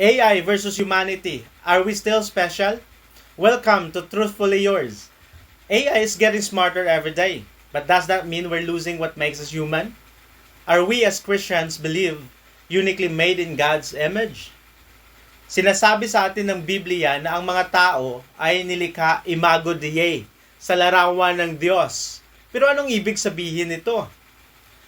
AI versus humanity. Are we still special? Welcome to Truthfully Yours. AI is getting smarter every day, but does that mean we're losing what makes us human? Are we as Christians believe uniquely made in God's image? Sinasabi sa atin ng Biblia na ang mga tao ay nilikha imago Dei, sa larawan ng Diyos. Pero anong ibig sabihin nito?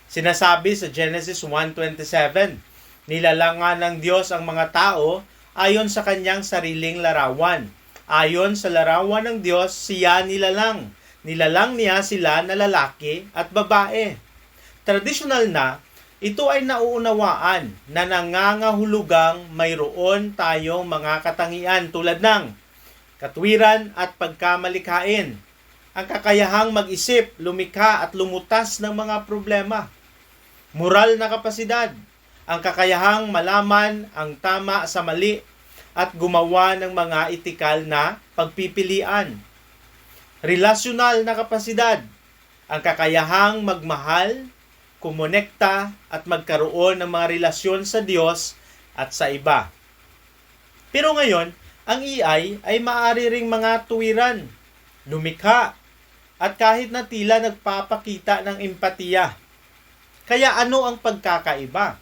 Sinasabi sa Genesis 1.27, nilalangan ng Diyos ang mga tao ayon sa kanyang sariling larawan. Ayon sa larawan ng Diyos, siya nilalang. Nilalang niya sila na lalaki at babae. Traditional na, ito ay nauunawaan na nangangahulugang mayroon tayong mga katangian tulad ng katwiran at pagkamalikhain, ang kakayahang mag-isip, lumikha at lumutas ng mga problema, moral na kapasidad, ang kakayahang malaman ang tama sa mali at gumawa ng mga etikal na pagpipilian. Relasyonal na kapasidad, ang kakayahang magmahal, kumonekta at magkaroon ng mga relasyon sa Diyos at sa iba. Pero ngayon, ang AI ay maaari ring mga tuwiran, lumikha, at kahit na tila nagpapakita ng empatiya. Kaya ano ang pagkakaiba?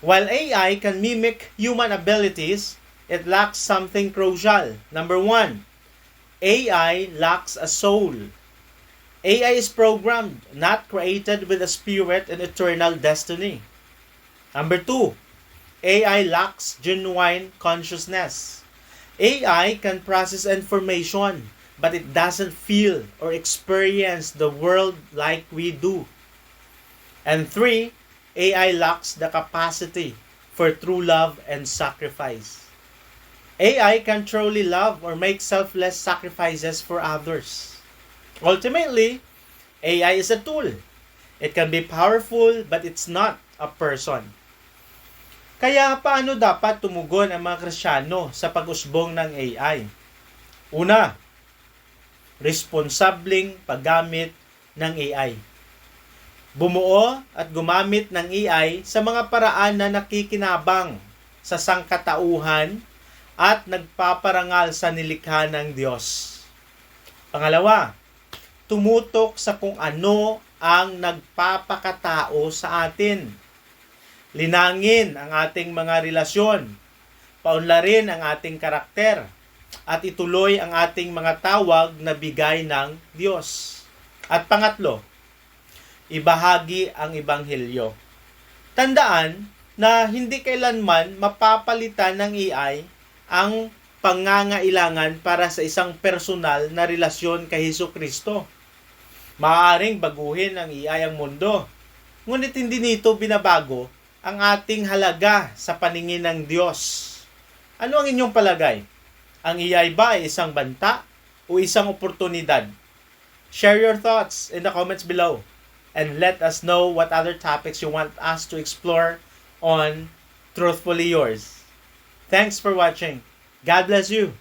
While AI can mimic human abilities, it lacks something crucial. Number one, AI lacks a soul. AI is programmed, not created with a spirit and eternal destiny. Number two, AI lacks genuine consciousness. AI can process information, but it doesn't feel or experience the world like we do. And three, AI lacks the capacity for true love and sacrifice. AI can truly love or make selfless sacrifices for others. Ultimately, AI is a tool. It can be powerful, but it's not a person. Kaya paano dapat tumugon ang mga Krisyano sa pag-usbong ng AI? Una, responsabling paggamit ng AI. Bumuo at gumamit ng AI sa mga paraan na nakikinabang sa sangkatauhan at nagpaparangal sa nilikha ng Diyos. Pangalawa, tumutok sa kung ano ang nagpapakatao sa atin. Linangin ang ating mga relasyon, paunlarin ang ating karakter, at ituloy ang ating mga tawag na bigay ng Diyos. At pangatlo, ibahagi ang Ebanghelyo. Tandaan na hindi kailanman mapapalitan ng AI ang pangangailangan para sa isang personal na relasyon kay Hesus Kristo. Maaaring baguhin ng AI ang mundo, ngunit hindi nito binabago ang ating halaga sa paningin ng Diyos. Ano ang inyong palagay? Ang AI ba ay isang banta o isang oportunidad? Share your thoughts in the comments below and let us know what other topics you want us to explore on Truthfully Yours. Thanks for watching. God bless you.